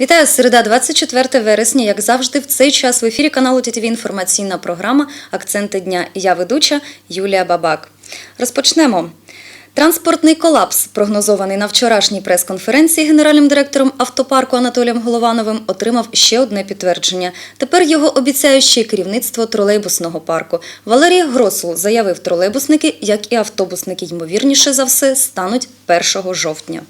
Вітаю середа, 24 вересня. Як завжди, в цей час в ефірі каналу ТТВ інформаційна програма Акценти дня. Я ведуча Юлія Бабак. Розпочнемо. Транспортний колапс, прогнозований на вчорашній прес-конференції генеральним директором автопарку Анатолієм Головановим, отримав ще одне підтвердження. Тепер його обіцяє ще й керівництво тролейбусного парку. Валерій Гросул заявив, тролейбусники, як і автобусники, ймовірніше за все, стануть 1 жовтня.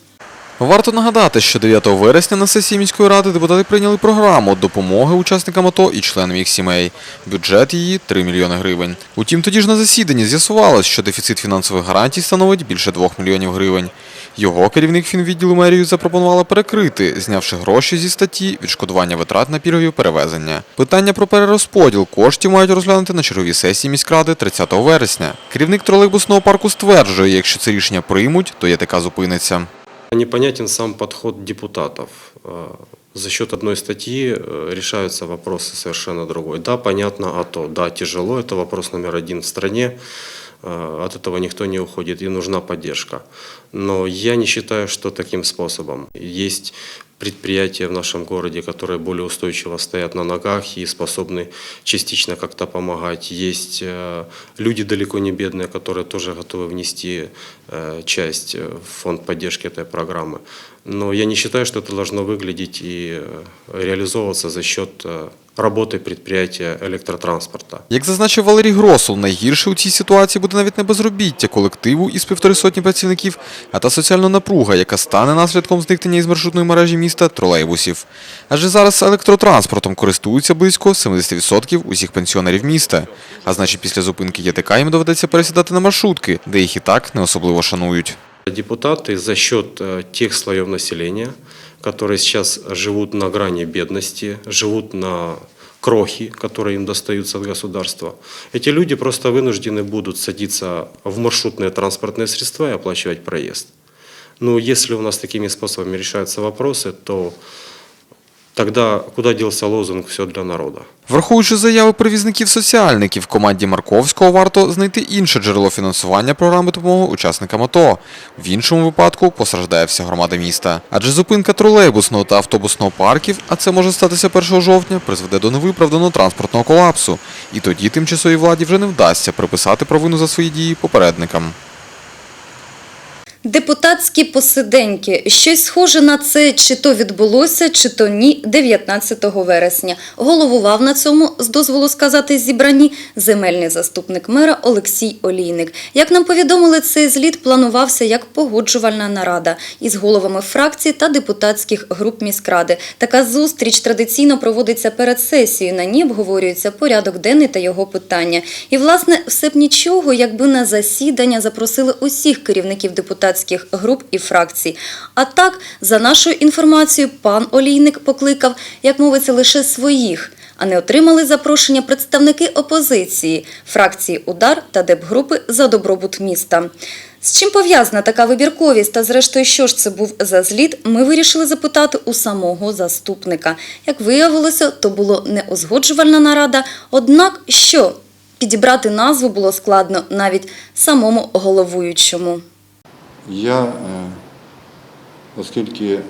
Варто нагадати, що 9 вересня на сесії міської ради депутати прийняли програму допомоги учасникам АТО і членам їх сімей. Бюджет її 3 мільйони гривень. Утім, тоді ж на засіданні з'ясувалось, що дефіцит фінансових гарантій становить більше 2 мільйонів гривень. Його керівник фінвідділу мерію запропонувала перекрити, знявши гроші зі статті відшкодування витрат на пільгові перевезення. Питання про перерозподіл коштів мають розглянути на черговій сесії міськради 30 вересня. Керівник тролейбусного парку стверджує, якщо це рішення приймуть, то ЄТК зупиниться. Непонятен сам подход депутатов. Э, За счет одной статьи э, решаются вопросы совершенно другой. Да, понятно, а то, да, тяжело, это вопрос номер один в стране, Э, от этого никто не уходит, и нужна поддержка. Но я не считаю, что таким способом. Есть предприятия в нашем городе, которые более устойчиво стоят на ногах и способны частично как-то помогать. Есть э, люди далеко не бедные, которые тоже готовы внести э, часть э, в фонд поддержки этой программы. Но я не считаю, что это должно выглядеть и э, реализовываться за счет э, работы предприятия электротранспорта. Як зазначив Валерій Гросул, найгірше у цій ситуації буде навіть не безробіття колективу із півтори сотні працівників, а та соціальна напруга, яка стане наслідком зникнення із маршрутної мережі міста тролейбусів. Адже зараз електротранспортом користуються близько 70% усіх пенсіонерів міста. А значить, після зупинки ЄТК їм доведеться пересідати на маршрутки, де їх і так не особливо шанують. Депутаты за счет э, тех слоев населения, которые сейчас живут на грани бедности, живут на крохи, которые им достаются от государства, эти люди просто вынуждены будут садиться в маршрутные транспортные средства и оплачивать проезд. Ну, если у нас такими способами решаются вопросы, то тогда куда делся лозунг «все для народа»? Враховуючи заяви привізників-соціальників, команді Марковського варто знайти інше джерело фінансування програми допомоги учасникам АТО. В іншому випадку постраждає вся громада міста. Адже зупинка тролейбусного та автобусного парків, а це може статися 1 жовтня, призведе до невиправданого транспортного колапсу. І тоді тимчасовій владі вже не вдасться приписати провину за свої дії попередникам. Депутатські посиденьки. Щось схоже на це чи то відбулося, чи то ні 19 вересня. Головував на цьому, з дозволу сказати, зібранні земельний заступник мера Олексій Олійник. Як нам повідомили, цей зліт планувався як погоджувальна нарада із головами фракцій та депутатських груп міськради. Така зустріч традиційно проводиться перед сесією. На ній обговорюється порядок денний та його питання. І, власне, все б нічого, якби на засідання запросили усіх керівників депутатських груп і фракцій. А так, за нашою інформацією, пан Олійник покликав, як мовиться, лише своїх. А не отримали запрошення представники опозиції, фракції Удар та Депгрупи за добробут міста. З чим пов'язана така вибірковість та зрештою, що ж це був за зліт, ми вирішили запитати у самого заступника. Як виявилося, то було не узгоджувальна нарада, однак що підібрати назву було складно навіть самому головуючому. Я, е, оскільки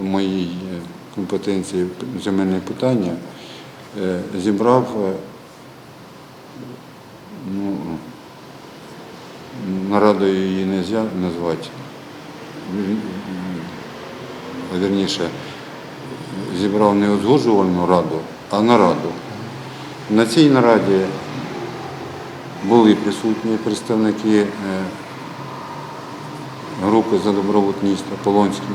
в моїй е, компетенції земельне питання, е, зібрав е, ну, нарадою її не можна назвати, вірніше, зібрав не узгоджувальну раду, а нараду. На цій нараді були присутні представники е, групи за добробут міста Полонський.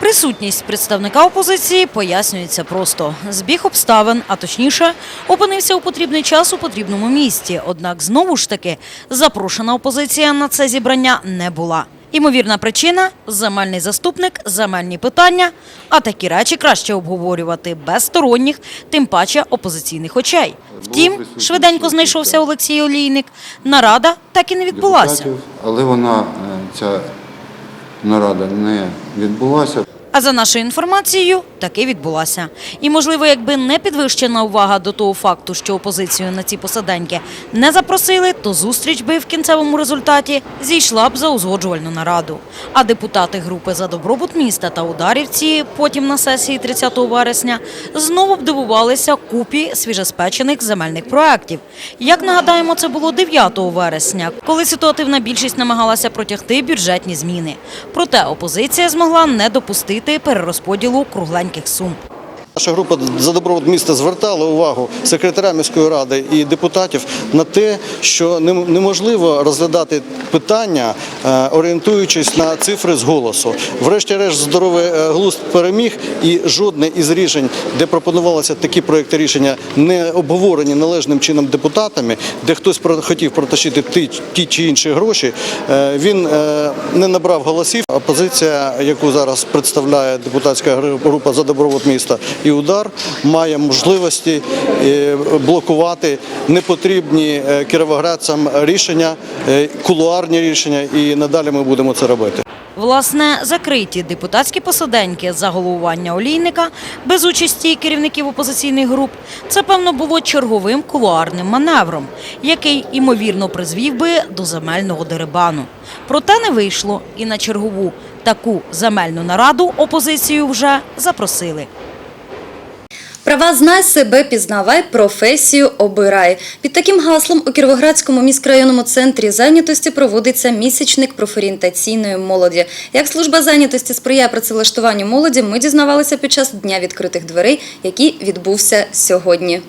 Присутність представника опозиції пояснюється просто. Збіг обставин, а точніше, опинився у потрібний час у потрібному місці. Однак знову ж таки запрошена опозиція на це зібрання не була. Імовірна причина земельний заступник, земельні питання. А такі речі краще обговорювати без сторонніх, тим паче опозиційних очей. Втім, швиденько знайшовся Олексій Олійник. Нарада так і не відбулася. але вона, е, ця нарада не відбулася. А за нашою інформацією, таки відбулася. І, можливо, якби не підвищена увага до того факту, що опозицію на ці посаденьки не запросили, то зустріч би в кінцевому результаті зійшла б за узгоджувальну нараду. А депутати групи за добробут міста та ударівці потім на сесії 30 вересня знову б дивувалися купі свіжеспечених земельних проєктів. Як нагадаємо, це було 9 вересня, коли ситуативна більшість намагалася протягти бюджетні зміни. Проте опозиція змогла не допустити перерозподілу кругленьких сум. Наша група за добробут міста звертала увагу секретаря міської ради і депутатів на те, що неможливо розглядати питання, е, орієнтуючись на цифри з голосу. Врешті-решт, здоровий е, глузд переміг, і жодне із рішень, де пропонувалися такі проекти рішення, не обговорені належним чином депутатами, де хтось хотів протащити ті, ті чи інші гроші, е, він не набрав голосів. Опозиція, яку зараз представляє депутатська група за добробут міста і удар, має можливості е, блокувати непотрібні е, кіровоградцям рішення, е, кулуарні рішення, і надалі ми будемо це робити. Власне, закриті депутатські посаденьки за головування олійника без участі керівників опозиційних груп. Це певно було черговим кулуарним маневром, який імовірно призвів би до земельного дерибану. Проте не вийшло, і на чергову таку земельну нараду опозицію вже запросили. Права знай себе, пізнавай, професію обирай. Під таким гаслом у Кіровоградському міськрайонному центрі зайнятості проводиться місячник профорієнтаційної молоді. Як служба зайнятості сприяє працевлаштуванню молоді, ми дізнавалися під час дня відкритих дверей, який відбувся сьогодні.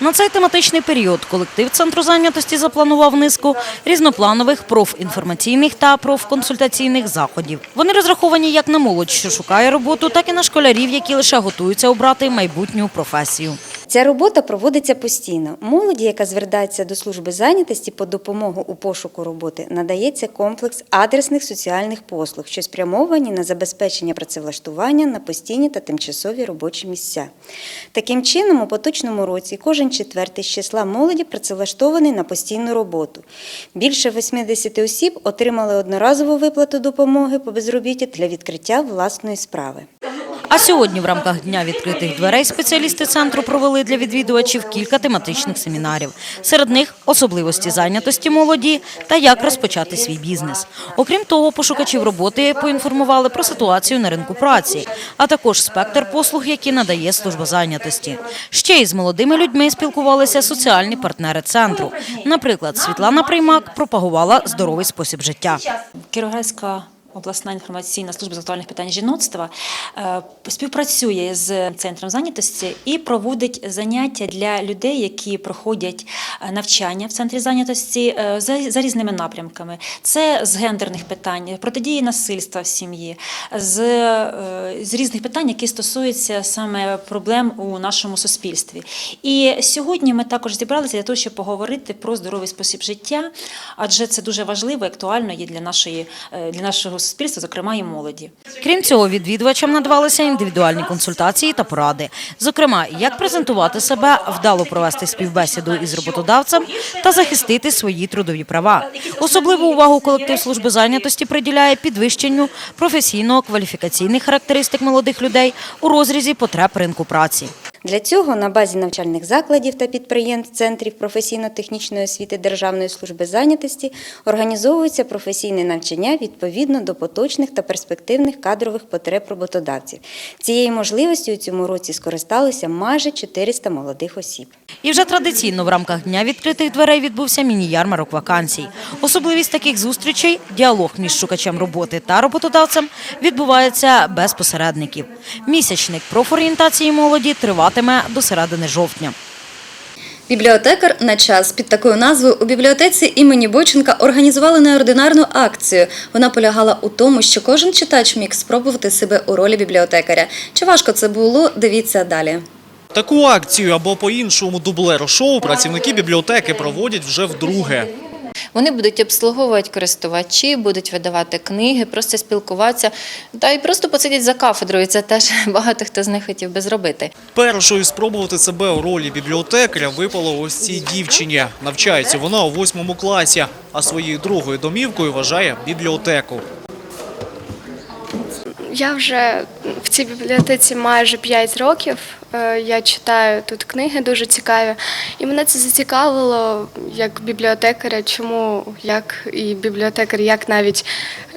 На цей тематичний період колектив центру зайнятості запланував низку різнопланових профінформаційних та профконсультаційних заходів. Вони розраховані як на молодь, що шукає роботу, так і на школярів, які лише готуються обрати майбутню професію. Ця робота проводиться постійно. Молоді, яка звертається до служби зайнятості по допомогу у пошуку роботи, надається комплекс адресних соціальних послуг, що спрямовані на забезпечення працевлаштування на постійні та тимчасові робочі місця. Таким чином, у поточному році кожен четвертий з числа молоді працевлаштований на постійну роботу. Більше 80 осіб отримали одноразову виплату допомоги по безробітті для відкриття власної справи. А сьогодні в рамках дня відкритих дверей спеціалісти центру провели для відвідувачів кілька тематичних семінарів. Серед них особливості зайнятості молоді та як розпочати свій бізнес. Окрім того, пошукачів роботи поінформували про ситуацію на ринку праці, а також спектр послуг, які надає служба зайнятості. Ще й з молодими людьми спілкувалися соціальні партнери центру. Наприклад, Світлана Приймак пропагувала здоровий спосіб життя. Кіровоградська обласна інформаційна служба з актуальних питань жіноцтва е, співпрацює з центром зайнятості і проводить заняття для людей, які проходять е, навчання в центрі зайнятості е, за, різними напрямками. Це з гендерних питань, протидії насильства в сім'ї, з, з різних питань, які стосуються саме проблем у нашому суспільстві. І сьогодні ми також зібралися для того, щоб поговорити про здоровий спосіб життя, адже це дуже важливо і актуально є для нашої для нашого суспільства, зокрема і молоді. Крім цього, відвідувачам надавалися індивідуальні консультації та поради. Зокрема, як презентувати себе, вдало провести співбесіду із роботодавцем та захистити свої трудові права. Особливу увагу колектив служби зайнятості приділяє підвищенню професійно-кваліфікаційних характеристик молодих людей у розрізі потреб ринку праці. Для цього на базі навчальних закладів та підприємств центрів професійно-технічної освіти Державної служби зайнятості організовується професійне навчання відповідно до поточних та перспективних кадрових потреб роботодавців. Цією можливістю у цьому році скористалося майже 400 молодих осіб. І вже традиційно в рамках дня відкритих дверей відбувся міні-ярмарок вакансій. Особливість таких зустрічей діалог між шукачем роботи та роботодавцем відбувається без посередників. Місячник профорієнтації молоді триватиме до середини жовтня. Бібліотекар на час під такою назвою у бібліотеці імені Бойченка організували неординарну акцію. Вона полягала у тому, що кожен читач міг спробувати себе у ролі бібліотекаря. Чи важко це було? Дивіться далі. Таку акцію або по-іншому дублер-шоу працівники бібліотеки проводять вже вдруге. Вони будуть обслуговувати користувачі, будуть видавати книги, просто спілкуватися та й просто посидять за кафедрою. Це теж багато хто з них хотів би зробити. Першою спробувати себе у ролі бібліотекаря випало ось цій дівчині. Навчається вона у восьмому класі, а своєю другою домівкою вважає бібліотеку. Я вже в цій бібліотеці майже 5 років. Е, Я читаю тут книги дуже цікаві, і мене це зацікавило як бібліотекаря, чому як і бібліотекар, як навіть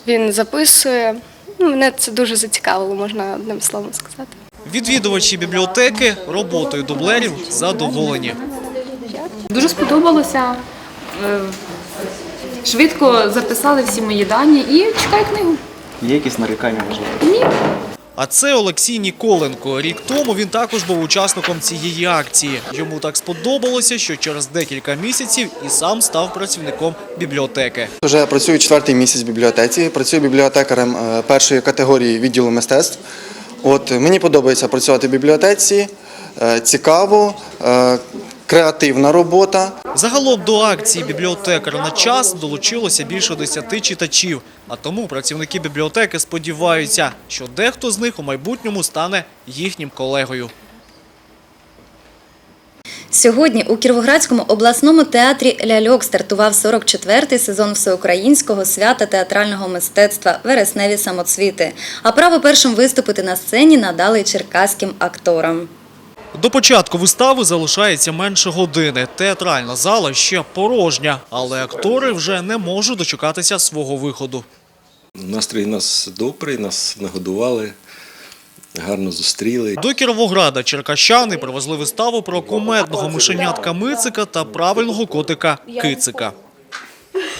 він записує. Ну, мене це дуже зацікавило, можна одним словом сказати. Відвідувачі бібліотеки роботою дублерів задоволені. Дуже сподобалося. Е, Швидко записали всі мої дані і чекаю книгу. Є якісь нарікання, можливо? А це Олексій Ніколенко. Рік тому він також був учасником цієї акції. Йому так сподобалося, що через декілька місяців і сам став працівником бібліотеки. Вже працюю четвертий місяць в бібліотеці. Працюю бібліотекарем е, першої категорії відділу мистецтв. От мені подобається працювати в бібліотеці, е, цікаво, е, креативна робота. Загалом до акції бібліотекар на час долучилося більше 10 читачів. А тому працівники бібліотеки сподіваються, що дехто з них у майбутньому стане їхнім колегою. Сьогодні у Кіровоградському обласному театрі Ляльок стартував 44-й сезон всеукраїнського свята театрального мистецтва Вересневі самоцвіти. А право першим виступити на сцені надали черкаським акторам. До початку вистави залишається менше години. Театральна зала ще порожня, але актори вже не можуть дочекатися свого виходу. Настрій у нас добрий, нас нагодували, гарно зустріли. До Кіровограда черкащани привезли виставу про кумедного мишенятка Мицика та правильного котика Кицика.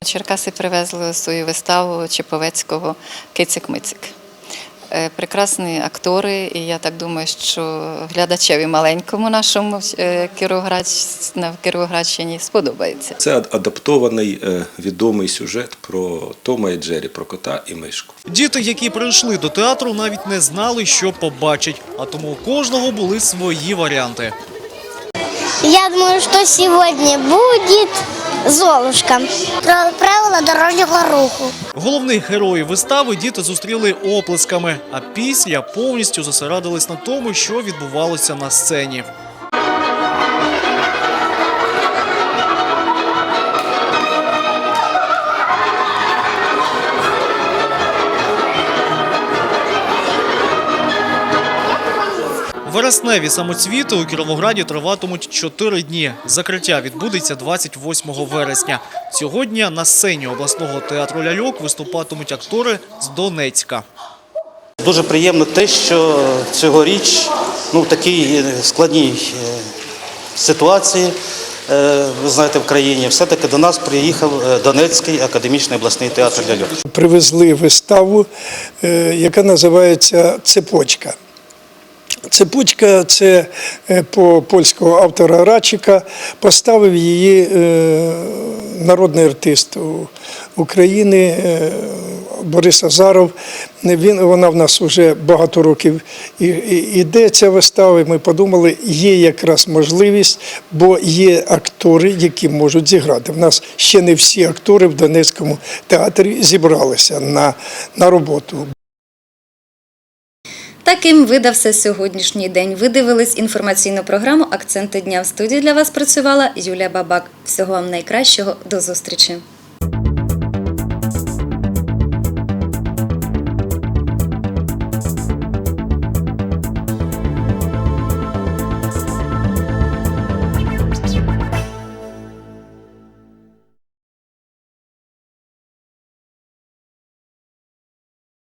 Черкаси привезли свою виставу Чеповецького Кицик-Мицик. Е, Прекрасні актори, і я так думаю, що глядачеві маленькому нашому е, на Кіровоградщині сподобається. Це адаптований е, відомий сюжет про Тома і Джері, про кота і мишку. Діти, які прийшли до театру, навіть не знали, що побачать, а тому у кожного були свої варіанти. Я думаю, що сьогодні буде Золушка. про Правила дорожнього руху. Головних героїв вистави діти зустріли оплесками, а після повністю зосередились на тому, що відбувалося на сцені. Вересневі самоцвіти у Кіровограді триватимуть 4 дні. Закриття відбудеться 28 вересня. Цього дня на сцені обласного театру ляльок виступатимуть актори з Донецька. Дуже приємно те, що цьогоріч ну, в такій е, складній е, ситуації, е, ви знаєте, в країні, все-таки до нас приїхав Донецький академічний обласний театр ляльок. привезли виставу, яка називається Цепочка. Цепочка це е, по польського автора Рачика. Поставив її е, народний артист України е, Борис Азаров. Він, вона в нас вже багато років іде ця вистава. і Ми подумали, є якраз можливість, бо є актори, які можуть зіграти. В нас ще не всі актори в Донецькому театрі зібралися на, на роботу. Таким видався сьогоднішній день. Ви дивились інформаційну програму Акценти дня в студії для вас працювала Юлія Бабак. Всього вам найкращого. До зустрічі.